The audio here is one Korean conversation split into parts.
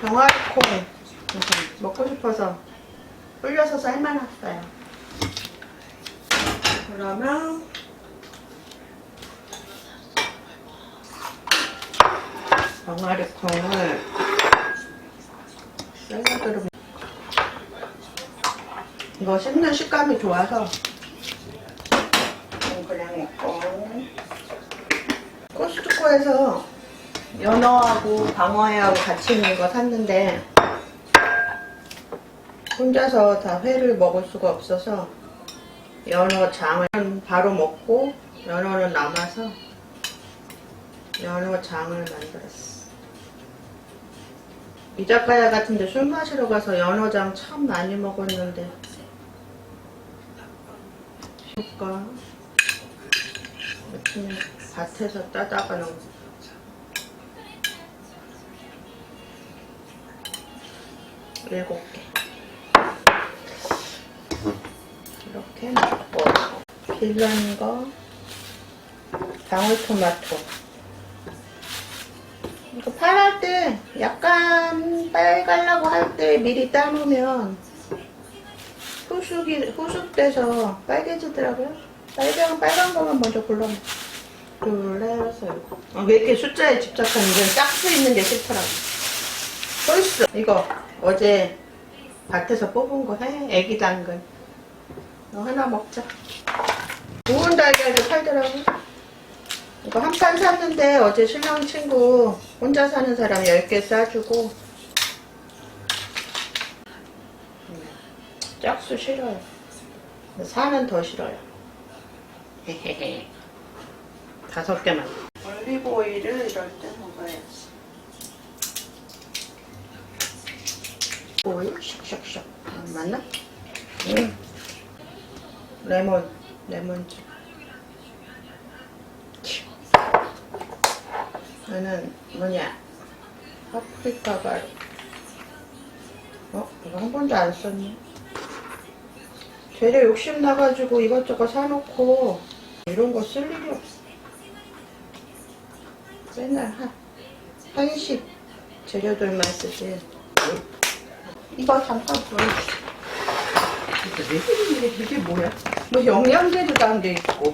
병아리콩 먹고 싶어서 불려서 삶아놨어요. 그러면 병아리콩을 샐러드로 먹- 이거 씹는 식감이 좋아서 그냥 먹고 코스트코에서 연어하고 방어회하고 같이 있는 거 샀는데 혼자서 다 회를 먹을 수가 없어서 연어 장을 바로 먹고 연어는 남아서 연어 장을 만들었어. 이자카야 같은데 술 마시러 가서 연어장 참 많이 먹었는데 아침에 밭에서 따다가 놓은 일곱 개 이렇게 넣고 필요한 거 방울토마토 이거 팔할 때 약간 빨가려고 할 때 미리 따놓으면 후숙이 후숙돼서 빨개지더라고요. 빨간 빨간 거만 먼저 골라 골라서. 아, 왜 이렇게 숫자에 집착하는지 짝수 있는 게 싫더라고. 홀수 이거 어제 밭에서 뽑은 거 해. 애기 당근. 이거 하나 먹자. 구운 달걀도 팔더라고. 이거 한 판 샀는데 어제 신랑 친구 혼자 사는 사람 10개 싸주고 음, 짝수 싫어요. 사는 더 싫어요. 헤헤헤. 다섯 개만. 올리브 오일을 이럴 때 먹어야지. 오일 샥샥샥. 아, 맞나? 음. 레몬, 레몬즙. 이거는 뭐냐? 파프리카 가루. 어? 이거 한 번도 안 썼네. 되레 욕심 나가지고 이것저것 사놓고 이런 거 쓸 일이 없어. 맨날 한, 한식 재료들만 쓰지. 이거 잠깐 보여주세요. 이게 뭐야? 뭐 영양제도 담겨 있고.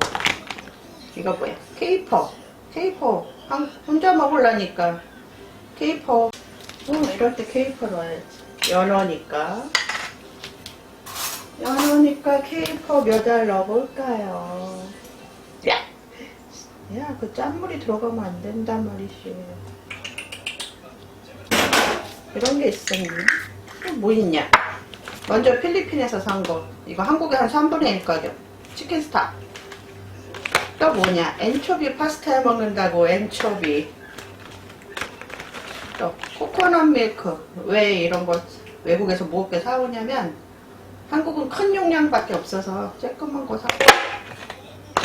이거 뭐야? 케이퍼. 케이퍼. 한, 혼자 먹으려니까. 케이퍼. 어, 이럴 때 케이퍼 넣어야지. 연어니까. 연어니까 케이퍼 몇 알 넣어볼까요? 야! 야, 그 짠물이 들어가면 안 된단 말이지. 이런 게 있었니? 또뭐 있냐? 먼저 필리핀에서 산 거. 이거 한국에 한 3분의 1 가격. 치킨 스타. 또 뭐냐? 엔초비 파스타에 먹는다고 엔초비. 또 코코넛 밀크. 왜 이런 거 외국에서 무겁게 사오냐면 한국은 큰 용량밖에 없어서 조그만 거 사고.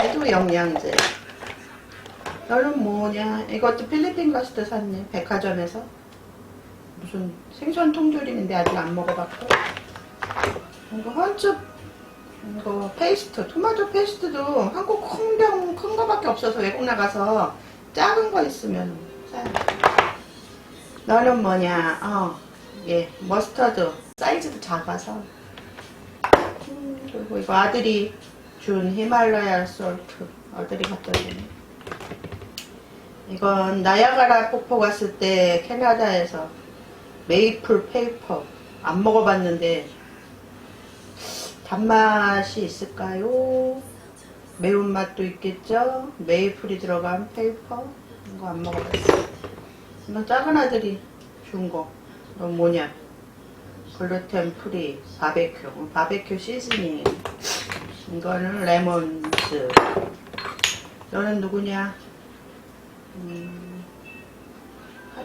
얘도 영양제. 너는 뭐냐? 이것도 필리핀 때 샀네. 백화점에서. 무슨 생선 통조림인데 아직 안 먹어봤고. 이거 헌츠 이거 페이스트, 토마토 페이스트도 한국 큰 병, 큰 거밖에 없어서 외국 나가서 작은 거 있으면 돼. 너는 뭐냐? 어, 예, 머스터드. 사이즈도 작아서. 음, 그리고 이거 아들이 준 히말라야 솔트. 아들이 갖다 주네. 이건 나야가라 폭포 갔을 때 캐나다에서 메이플 페이퍼. 안 먹어봤는데 단맛이 있을까요? 매운맛도 있겠죠? 메이플이 들어간 페이퍼? 이거 안 먹어봤어. 이건 작은 아들이 준 거. 이건 뭐냐? 글루텐 프리 바베큐. 어, 바베큐 시즈닝. 이거는 레몬스. 너는 누구냐? 음,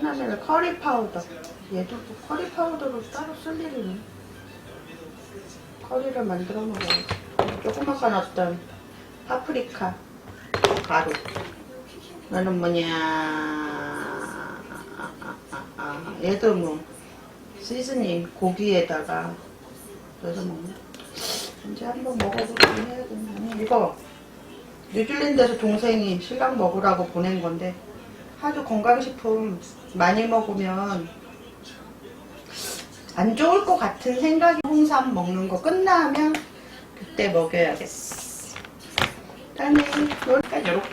하나는 커리 파우더. 얘도 뭐 커리 파우더로 따로 쓸 일이네. 커리를 만들어 먹어야지. 조그맣게 어떤 파프리카 가루. 너는 뭐냐? 얘도 뭐 시즈닝 고기에다가 그래서 먹네. 이제 한번 먹어보긴 해야겠네. 이거 뉴질랜드에서 동생이 신랑 먹으라고 보낸 건데 하도 건강식품 많이 먹으면 안 좋을 것 같은 생각이 홍삼 먹는 거 끝나면 그때 먹여야겠어. 이렇게 이렇게.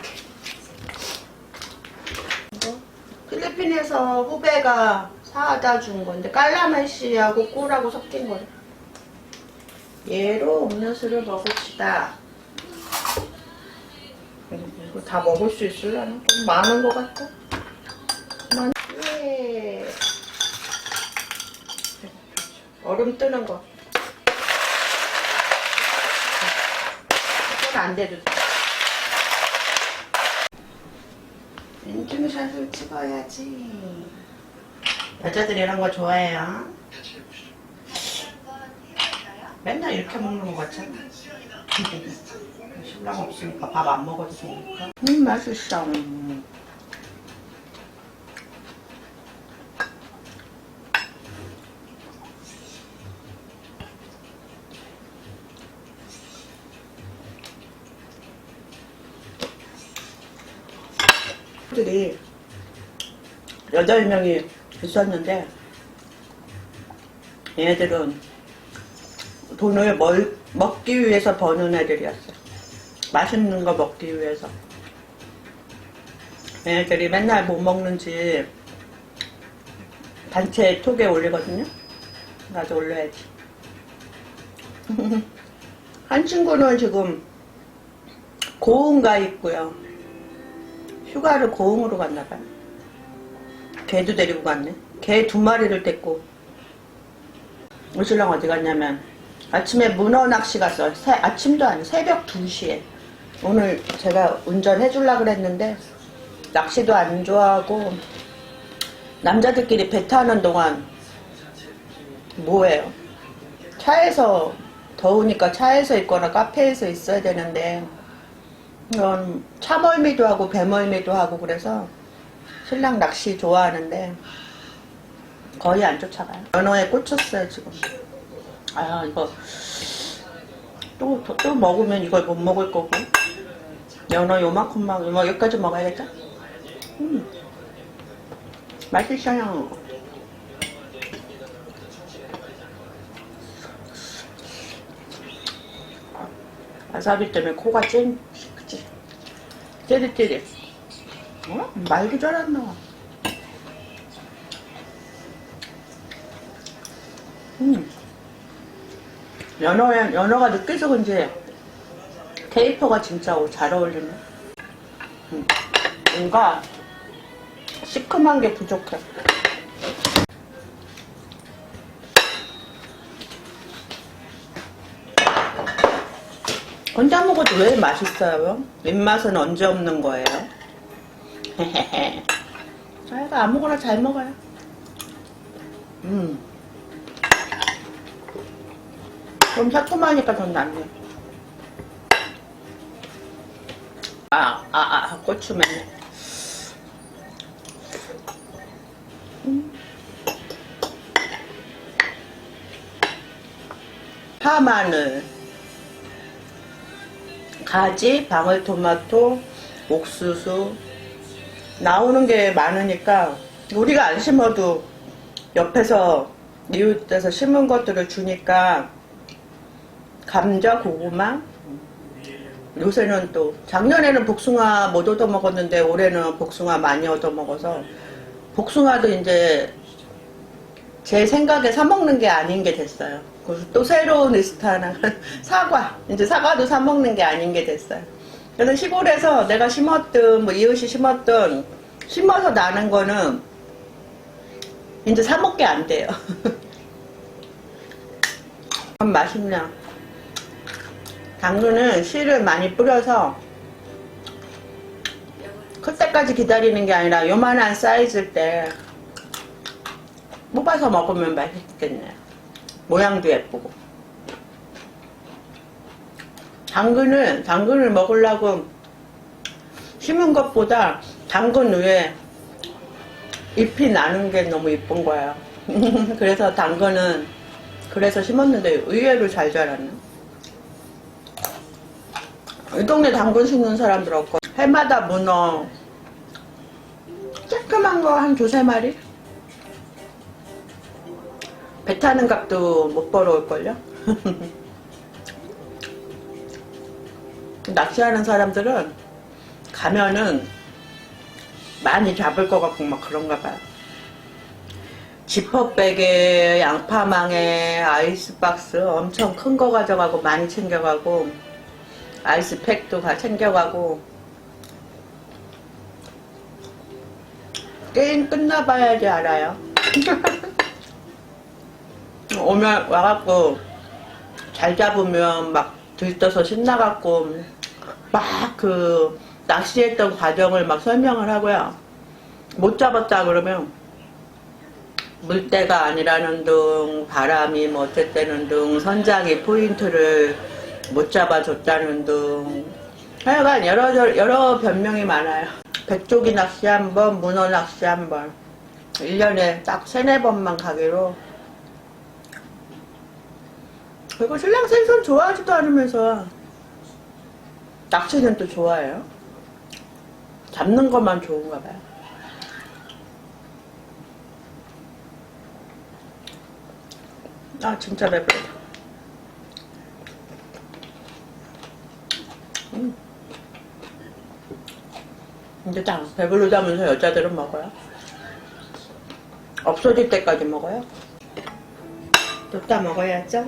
이거 필리핀에서 후배가 사다 준 건데 깔라맛씨하고 꿀하고 섞인 거래. 얘로 음료수를 먹읍시다. 이거 다 먹을 수 있으려나? 좀 많은 것 같아. 그만. 예. 얼음 뜨는 거. 이건 안 돼도 돼. 인증샷을 찍어야지. 여자들이 이런 거 좋아해요. 맨날 이렇게 먹는 거 같잖아. 신랑 없으니까 밥 안 먹어도 되니까. 음, 맛있어. 들이 여덟 명이 있었는데 얘네들은 돈을 멀, 먹기 위해서 버는 애들이었어. 맛있는 거 먹기 위해서. 얘네들이 맨날 뭐 먹는지 단체 톡에 올리거든요. 나도 올려야지. 한 친구는 지금 고흥 가 있고요. 휴가를 고흥으로 갔나 봐요. 개도 데리고 갔네. 개 두 마리를 데리고. 우리 신랑 어디 갔냐면 아침에 문어 낚시 갔어요. 새- 아침도 아니 새벽 2시에. 오늘 제가 운전해 주려고 그랬는데 낚시도 안 좋아하고 남자들끼리 배 타는 동안 뭐해요? 차에서 더우니까 차에서 있거나 카페에서 있어야 되는데 이건 차멀미도 하고 배멀미도 하고 그래서 신랑 낚시 좋아하는데 거의 안 쫓아가요. 연어에 꽂혔어요 지금. 아 이거 또, 또, 또 먹으면 이걸 못 먹을 거고 연어 요만큼만 요만 여기까지 먹어야겠죠? 음 맛있어요. 와사비 때문에 코가 찐, 그치? 찌릿찌릿. 어? 말도 잘 안 나와. 음. 연어에, 연어가 느껴서 그런지 테이퍼가 진짜 잘 어울리네. 음. 뭔가 시큼한 게 부족해. 혼자 먹어도 왜 맛있어요? 입맛은 언제 없는 거예요? 저희가 아무거나 잘 먹어요. 음. 좀 새콤하니까 전 낫네. 아, 아, 아, 고추맨. 음. 파마늘. 가지, 방울토마토, 옥수수 나오는 게 많으니까 우리가 안 심어도 옆에서 이웃에서 심은 것들을 주니까 감자, 고구마 요새는 또 작년에는 복숭아 못 얻어 먹었는데 올해는 복숭아 많이 얻어 먹어서 복숭아도 이제 제 생각에 사 먹는 게 아닌 게 됐어요. 그래서 또 새로운 리스트 하나 사과 이제 사과도 사 먹는 게 아닌 게 됐어요. 그래서 시골에서 내가 심었든 뭐 이웃이 심었든 심어서 나는 거는 이제 사 먹게 안 돼요. 참 맛있냐? 당근은 씨를 많이 뿌려서 클 때까지 기다리는 게 아니라 요만한 사이즈일 때 뽑아서 먹으면 맛있겠네요. 모양도 예쁘고. 당근을, 당근을 먹으려고 심은 것보다 당근 위에 잎이 나는 게 너무 예쁜 거예요. 그래서 당근은 그래서 심었는데 의외로 잘 자랐네. 이 동네 당근 심는 사람들 없고 해마다 문어 조그만 거 한 두세 마리 배 타는 값도 못 벌어올걸요? 낚시하는 사람들은 가면은 많이 잡을 것 같고 막 그런가 봐요. 지퍼백에 양파망에 아이스박스 엄청 큰 거 가져가고 많이 챙겨가고 아이스팩도 다 챙겨가고 게임 끝나봐야지 알아요. 오면 와갖고 잘 잡으면 막 들떠서 신나갖고 막 그 낚시했던 과정을 막 설명을 하고요. 못 잡았다 그러면 물때가 아니라는 등 바람이 뭐 어쨌다는 등 선장이 포인트를 못 잡아줬다는 등 하여간 여러 여러 변명이 많아요. 백조기 낚시 한 번, 문어 낚시 한 번. 1년에 딱 세네 번만 가기로. 그리고 신랑 생선 좋아하지도 않으면서 낚시는 또 좋아해요. 잡는 것만 좋은가 봐요. 아 진짜 배부르다. 이제 딱 배부르다면서 여자들은 먹어요. 없어질 때까지 먹어요. 또따 먹어야죠.